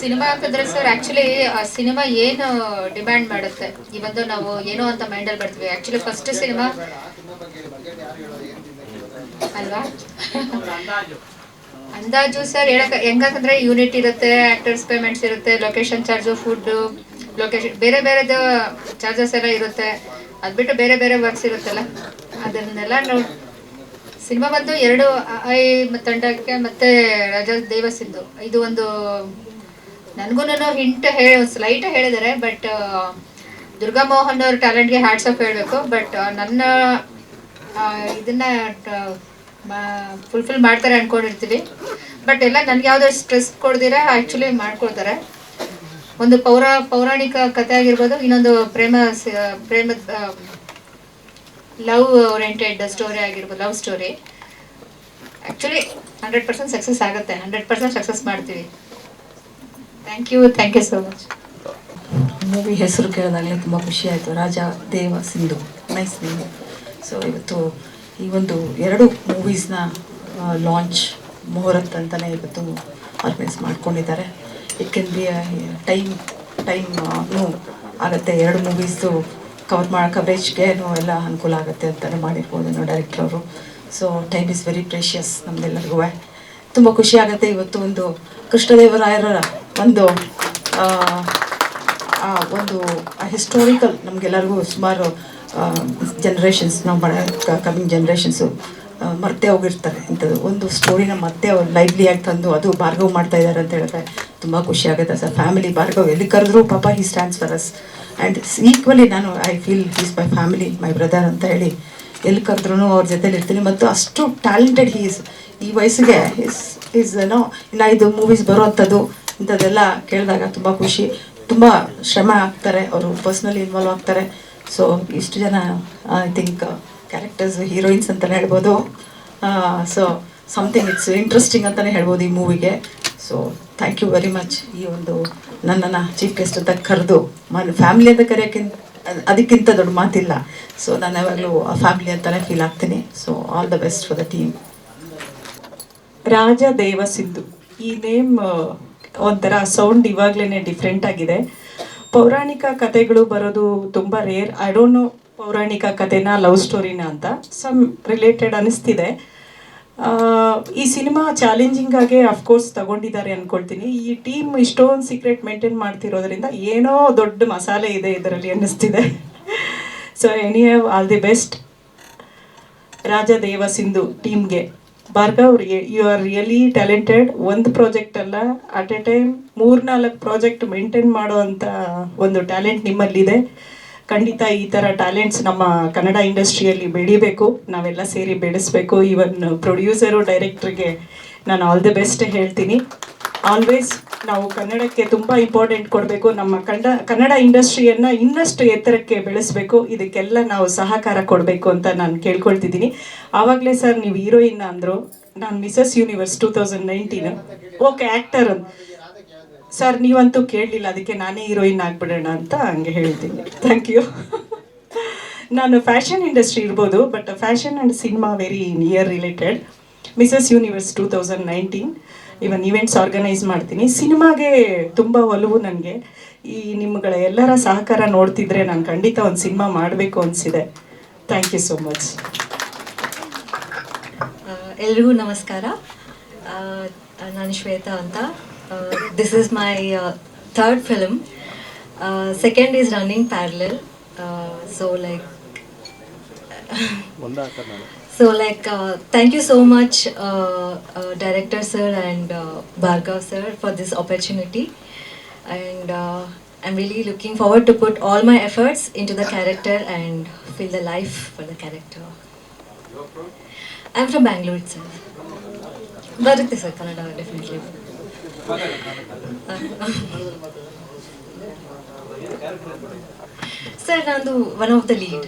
Cinema ಅಂತಂದ್ರೆ sir actually cinema ಏನು demand ಮಾಡುತ್ತೆ? ಇವತ್ತು ನಾವು ಏನೋ ಅಂತ ಮೈಂಡಲ್ಲಿ ಬರ್ತೀವಿ. ಆಕ್ಚುಲಿ ಫಸ್ಟ್ ಸಿನಿಮಾ ಅಲ್ವಾ? ಅಂದಾಜು ಸರ್, ಹೇಳಕ್ ಹೆಂಗಂದ್ರೆ ಯೂನಿಟ್ ಇರುತ್ತೆ ಆಕ್ಟರ್ಸ್ ಪೇಮೆಂಟ್ಸ್ ಇರುತ್ತೆ ಲೊಕೇಶನ್ ಚಾರ್ಜು ಫುಡ್ ಲೊಕೇಶನ್ ಬೇರೆ ಬೇರೆದು ಚಾರ್ಜಸ್ ಎಲ್ಲ ಇರುತ್ತೆ. ಅದ್ಬಿಟ್ಟು ಬೇರೆ ಬೇರೆ ವರ್ಕ್ಸ್ ಇರುತ್ತಲ್ಲ? ಅದನ್ನೆಲ್ಲ ನೋಡಿ ಸಿನಿಮಾ ಬಂದು ಎರಡು ಐ ತಂಡಕ್ಕೆ ಮತ್ತೆ ರಾಜಾ ದೇವಸಿಂಧು ಇದು ಒಂದು ನನಗೂ ಹಿಂಟ್ ಹೇಳಿ ಸ್ಲೈಟ್ ಹೇಳಿದ್ದಾರೆ ಬಟ್ ದುರ್ಗಾ ಮೋಹನ್ ಅವ್ರ ಟ್ಯಾಲೆಂಟ್ಗೆ ಹ್ಯಾಟ್ಸ್ ಆಫ್ ಹೇಳಬೇಕು ಬಟ್ ನನ್ನ ಇದನ್ನ ಫುಲ್ಫಿಲ್ ಮಾಡ್ತಾರೆ ಅನ್ಕೊಂಡಿರ್ತೀವಿ. ಬಟ್ ಎಲ್ಲ ನನ್ಗೆ ಯಾವ್ದು ಸ್ಟ್ರೆಸ್ ಕೊಡ್ದಿರ ಆ್ಯಕ್ಚುಲಿ ಮಾಡ್ಕೊಳ್ತಾರೆ. ಒಂದು ಪೌರ, ಪೌರಾಣಿಕ ಕಥೆ ಆಗಿರ್ಬೋದು, ಇನ್ನೊಂದು ಪ್ರೇಮ ಪ್ರೇಮ ಪ್ರೇಮದ ಲವ್ ಓರಿಯೆಂಟೆಡ್ ಸ್ಟೋರಿ ಆಗಿರ್ಬೋದು love story actually hundred percent success ಆಗುತ್ತೆ. ಹಂಡ್ರೆಡ್ ಪರ್ಸೆಂಟ್ ಸಕ್ಸಸ್ ಮಾಡ್ತೀವಿ. Thank you thank you so much movie ಹೆಸರು ಕೇಳಿದಾಗಲೇ ತುಂಬ ಖುಷಿ ಆಯಿತು. ರಾಜ, Deva, Sindhu. Nice name so ಇವತ್ತು ಈ ಒಂದು ಎರಡು ಮೂವೀಸ್ನ ಲಾಂಚ್ ಮುಹೂರ್ತ ಅಂತಲೇ ಇವತ್ತು ಆರ್ಗನೈಸ್ ಮಾಡ್ಕೊಂಡಿದ್ದಾರೆ. It can be time time ಆಗುತ್ತೆ. ಎರಡು ಮೂವೀಸ್ದು ಕವರ್ ಮಾಡೋ ಕವರೇಜ್ಗೆ ಎಲ್ಲ ಅನುಕೂಲ ಆಗುತ್ತೆ ಅಂತಲೇ ಮಾಡಿರ್ಬೋದು ನಾವು ಡೈರೆಕ್ಟರ್ ಅವರು. So time is very precious ನಮ್ದೆಲ್ಲರಿಗೂ ತುಂಬ ಖುಷಿ ಆಗುತ್ತೆ ಇವತ್ತು ಒಂದು ಕೃಷ್ಣದೇವರಾಯರ ಒಂದು ಒಂದು ಹಿಸ್ಟೋರಿಕಲ್ ನಮಗೆಲ್ಲರಿಗೂ ಸುಮಾರು ಜನ್ರೇಷನ್ಸ್ ನಾವು ಕಮಿಂಗ್ ಜನ್ರೇಷನ್ಸು ಮರ್ತೆ ಹೋಗಿರ್ತಾರೆ. ಇಂಥದ್ದು ಒಂದು ಸ್ಟೋರಿನ ಮತ್ತೆ ಅವ್ರು ಲೈವ್ಲಿಯಾಗಿ ತಂದು ಅದು ಭಾರ್ಗವ್ ಮಾಡ್ತಾ ಇದ್ದಾರೆ ಅಂತ ಹೇಳಿದ್ರೆ ತುಂಬ ಖುಷಿ ಆಗುತ್ತೆ. ಸರ್ ಫ್ಯಾಮಿಲಿ ಭಾರ್ಗವ್ ಎಲ್ಲಿ ಕರೆದ್ರು ಪಾಪ he stands for us and equally ನಾನು I feel is my family my brother ಅಂತ ಹೇಳಿ ಎಲ್ಲಿ ಕರೆದ್ರೂ ಅವ್ರ ಜೊತೆಲಿ ಇರ್ತೀನಿ. ಮತ್ತು ಅಷ್ಟು ಟ್ಯಾಲೆಂಟೆಡ್ ಹೀಸ್ ಈ ವಯಸ್ಸಿಗೆ ಇಸ್ ಈಸ್ ಏನೋ ಇನ್ನು ಇದು ಮೂವೀಸ್ ಬರೋವಂಥದ್ದು ಇಂಥದ್ದೆಲ್ಲ ಕೇಳಿದಾಗ ತುಂಬ ಖುಷಿ. ತುಂಬ ಶ್ರಮ ಆಗ್ತಾರೆ. ಅವರು ಪರ್ಸ್ನಲಿ ಇನ್ವಾಲ್ವ್ ಆಗ್ತಾರೆ. ಸೊ ಇಷ್ಟು ಜನ ಐ ಥಿಂಕ್ ಕ್ಯಾರೆಕ್ಟರ್ಸ್ ಹೀರೋಯಿನ್ಸ್ ಅಂತಲೇ ಹೇಳ್ಬೋದು. ಸೊ ಸಮಥಿಂಗ್ ಇಟ್ಸ್ ಇಂಟ್ರೆಸ್ಟಿಂಗ್ ಅಂತಲೇ ಹೇಳ್ಬೋದು ಈ ಮೂವಿಗೆ so thank you very much ಈ ಒಂದು ನನ್ನನ್ನು ಚೀಫ್ ಗೆಸ್ಟ್ ಅಂತ ಕರೆದು, ಮನ್ ಫ್ಯಾಮಿಲಿ ಅಂತ ಕರೆಯೋಕ್ಕಿಂತ ಅದಕ್ಕಿಂತ ದೊಡ್ಡ ಮಾತಿಲ್ಲ. ಸೊ ನಾನು ಯಾವಾಗಲೂ ಆ ಫ್ಯಾಮಿಲಿ ಅಂತಲೇ ಫೀಲ್ ಆಗ್ತೀನಿ. So all the best for the team Raja Deva Sindhu ಈ ನೇಮ್ ಒಂಥರ ಸೌಂಡ್ ಇವಾಗ್ಲೇ ಡಿಫ್ರೆಂಟ್ ಆಗಿದೆ. ಪೌರಾಣಿಕ ಕಥೆಗಳು ಬರೋದು ತುಂಬ ರೇರ್ ಐ ಡೋಂಟ್ ನೋ ಪೌರಾಣಿಕ ಕಥೆನ ಲವ್ ಸ್ಟೋರಿನ ಅಂತ. ಸಮ್ ರಿಲೇಟೆಡ್ ಅನಿಸ್ತಿದೆ. ಈ ಸಿನಿಮಾ ಚಾಲೆಂಜಿಂಗ್ ಆಗಿ ಅಫ್ಕೋರ್ಸ್ ತಗೊಂಡಿದ್ದಾರೆ ಅನ್ಕೊಳ್ತೀನಿ. ಈ ಟೀಮ್ ಇಷ್ಟೊಂದು ಸೀಕ್ರೆಟ್ ಮೇಂಟೈನ್ ಮಾಡ್ತಿರೋದ್ರಿಂದ ಏನೋ ದೊಡ್ಡ ಮಸಾಲೆ ಇದೆ ಇದರಲ್ಲಿ ಅನ್ನಿಸ್ತಿದೆ. So any have all the best Raja Deva Sindhu ಟೀಮ್ಗೆ Bhargav you are really talented ಒಂದು ಪ್ರಾಜೆಕ್ಟ್ ಅಲ್ಲ ಅಟ್ ಎ ಟೈಮ್ ಮೂರ್ನಾಲ್ಕು ಪ್ರಾಜೆಕ್ಟ್ ಮೇಂಟೈನ್ ಮಾಡುವಂಥ ಒಂದು ಟ್ಯಾಲೆಂಟ್ ನಿಮ್ಮಲ್ಲಿದೆ. ಖಂಡಿತ ಈ ಥರ ಟ್ಯಾಲೆಂಟ್ಸ್ ನಮ್ಮ ಕನ್ನಡ ಇಂಡಸ್ಟ್ರಿಯಲ್ಲಿ ಬೆಳಿಬೇಕು. ನಾವೆಲ್ಲ ಸೇರಿ ಬೆಳೆಸಬೇಕು. ಈವನ್ ಪ್ರೊಡ್ಯೂಸರು ಡೈರೆಕ್ಟ್ರಿಗೆ ನಾನು ಆಲ್ ದಿ ಬೆಸ್ಟ್ ಹೇಳ್ತೀನಿ. ಆಲ್ವೇಸ್ ನಾವು ಕನ್ನಡಕ್ಕೆ ತುಂಬ ಇಂಪಾರ್ಟೆಂಟ್ ಕೊಡಬೇಕು. ನಮ್ಮ ಕನ್ನಡ ಕನ್ನಡ ಇಂಡಸ್ಟ್ರಿಯನ್ನು ಇನ್ನಷ್ಟು ಎತ್ತರಕ್ಕೆ ಬೆಳೆಸಬೇಕು. ಇದಕ್ಕೆಲ್ಲ ನಾವು ಸಹಕಾರ ಕೊಡಬೇಕು ಅಂತ ನಾನು ಕೇಳ್ಕೊಳ್ತಿದ್ದೀನಿ. ಆವಾಗಲೇ ಸರ್, ನೀವು ಹೀರೋಯಿನ್ ಅಂದರು, ನಾನು Mrs Universe two thousand nineteen okay actor sir ನೀವಂತೂ ಕೇಳಲಿಲ್ಲ, ಅದಕ್ಕೆ ನಾನೇ ಹೀರೋಯಿನ್ ಆಗ್ಬಿಡೋಣ ಅಂತ ಹಂಗೆ ಹೇಳ್ತೀನಿ. ಥ್ಯಾಂಕ್ ಯು ನಾನು ಫ್ಯಾಷನ್ ಇಂಡಸ್ಟ್ರಿ ಇರ್ಬೋದು but fashion and cinema very near related Mrs Universe two thousand nineteen even events organise ಮಾಡ್ತೀನಿ. ಸಿನಿಮಾಗೆ ತುಂಬ ಒಲವು ನನಗೆ. ಈ ನಿಮ್ಗಳ ಎಲ್ಲರ ಸಹಕಾರ ನೋಡ್ತಿದ್ರೆ ನಾನು ಖಂಡಿತ ಒಂದು ಸಿನಿಮಾ ಮಾಡಬೇಕು ಅನಿಸಿದೆ. ಥ್ಯಾಂಕ್ ಯು ಸೋ ಮಚ್ ಎಲ್ರಿಗೂ ನಮಸ್ಕಾರ. ನಾನು ಶ್ವೇತಾ ಅಂತ. Uh, this is my uh, third film. Uh, second is running parallel. so like. so like uh, thank you so much uh, uh, director sir and uh, Bhargav sir for this opportunity and uh, I'm really looking forward to put all my efforts into the character and fill the life for the character. I'm from Bangalore itself. Bharati sir, Kannada definitely. Sir ನಂದು one of the lead